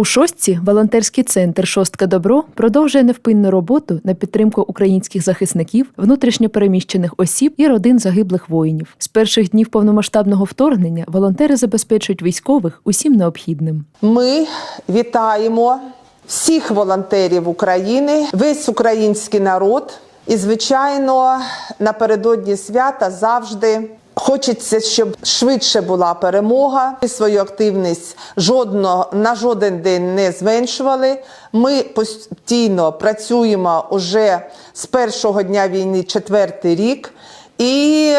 У шостці волонтерський центр Шостка Добро продовжує невпинну роботу на підтримку українських захисників, внутрішньопереміщених осіб і родин загиблих воїнів. З перших днів повномасштабного вторгнення волонтери забезпечують військових усім необхідним. Ми вітаємо всіх волонтерів України, весь український народ. І, звичайно, напередодні свята завжди хочеться, щоб швидше була перемога. Ми свою активність жодно на жоден день не зменшували. Ми постійно працюємо уже з першого дня війни, четвертий рік. І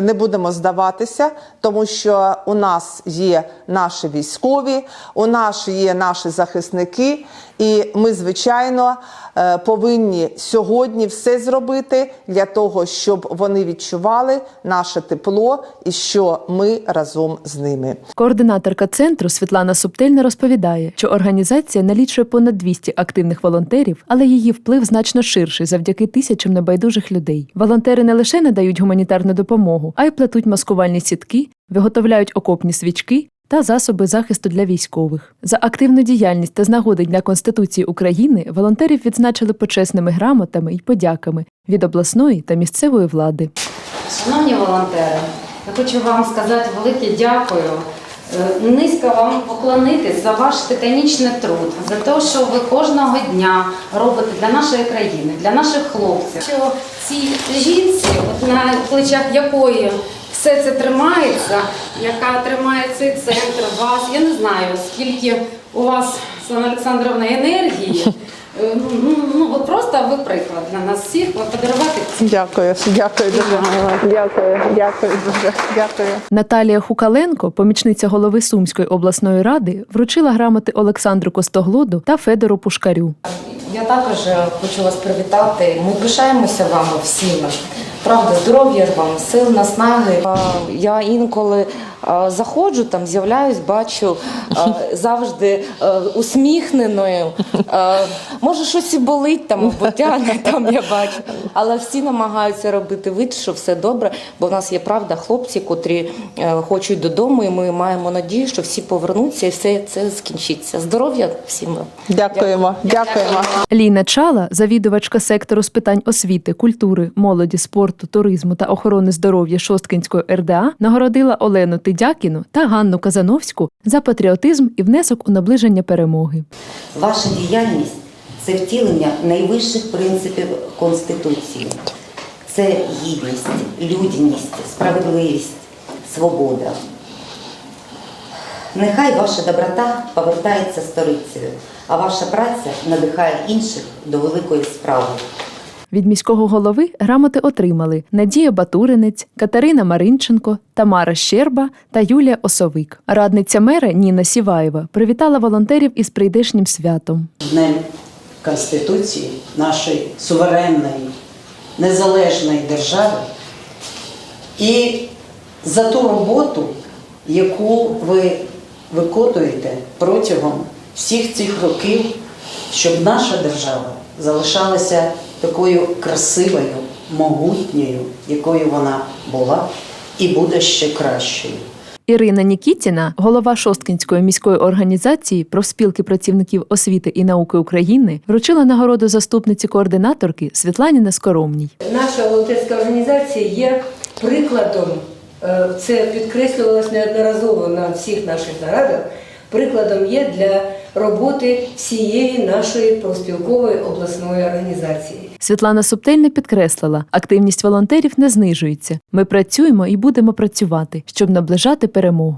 не будемо здаватися, тому що у нас є наші військові, у нас є наші захисники, і ми, звичайно, е, повинні сьогодні все зробити для того, щоб вони відчували наше тепло і що ми разом з ними. Координаторка центру Світлана Субтильна розповідає, що організація налічує понад 200 активних волонтерів, але її вплив значно ширший завдяки тисячам небайдужих людей. Волонтери не лише надають гуманітарну допомогу, а й плетуть маскувальні сітки, виготовляють окопні свічки. Та засоби захисту для військових за активну діяльність та з нагоди Дня Конституції України волонтерів відзначили почесними грамотами і подяками від обласної та місцевої влади. Шановні волонтери, я хочу вам сказати велике дякую. Е, Низько вам поклонитись за ваш титанічний труд, за те, що ви кожного дня робите для нашої країни, для наших хлопців. Що цій жінці, от на плечах якої все це тримається, яка тримає цей центр, вас, я не знаю, скільки у вас, Світлана Олександровна, енергії. Е, Ну, ну, ну, от просто ви приклад для нас всіх. От Подарувати Дякую, дякую дуже. Дякую, дякую дуже. Дякую. Наталія Хукаленко, помічниця голови Сумської обласної ради, вручила грамоти Олександру Костоглоду та Федору Пушкарю. Я також хочу вас привітати. Ми пишаємося вами всіми. Правда, здоров'я вам, сил, наснаги. Я інколи заходжу, там з'являюсь, бачу завжди усміхненою. Може, щось і болить там, або тягне, там я бачу. Але всі намагаються робити вид, що все добре, бо в нас є правда хлопці, котрі е, хочуть додому, і ми маємо надію, що всі повернуться і все це скінчиться. Здоров'я всім. вам. Дякуємо, дякуємо. Ліна Чала, завідувачка сектору з питань освіти, культури, молоді, спорту, туризму та охорони здоров'я Шосткинської РДА, нагородила Олену Тидякіну та Ганну Казановську за патріотизм і внесок у наближення перемоги. Ваша діяльність це втілення найвищих принципів Конституції. Це гідність, людяність, справедливість, свобода. Нехай ваша доброта повертається сторицею, а ваша праця надихає інших до великої справи. Від міського голови грамоти отримали Надія Батуринець, Катерина Маринченко, Тамара Щерба та Юлія Осовик. Радниця мера Ніна Сіваєва привітала волонтерів із прийдешнім святом. Днем Конституції нашої суверенної, незалежної держави і за ту роботу, яку ви виконуєте протягом всіх цих років, щоб наша держава залишалася такою красивою, могутньою, якою вона була, і буде ще кращою. Ірина Нікітіна, голова Шосткінської міської організації профспілки працівників освіти і науки України, вручила нагороду заступниці координаторки Світлані Нескоромній. Наша волонтерська організація є прикладом, е, це підкреслювалось неодноразово на всіх наших нарадах. Прикладом є для роботи всієї нашої профспілкової обласної організації. Світлана Субтельна підкреслила, активність волонтерів не знижується. Ми працюємо і будемо працювати, щоб наближати перемогу.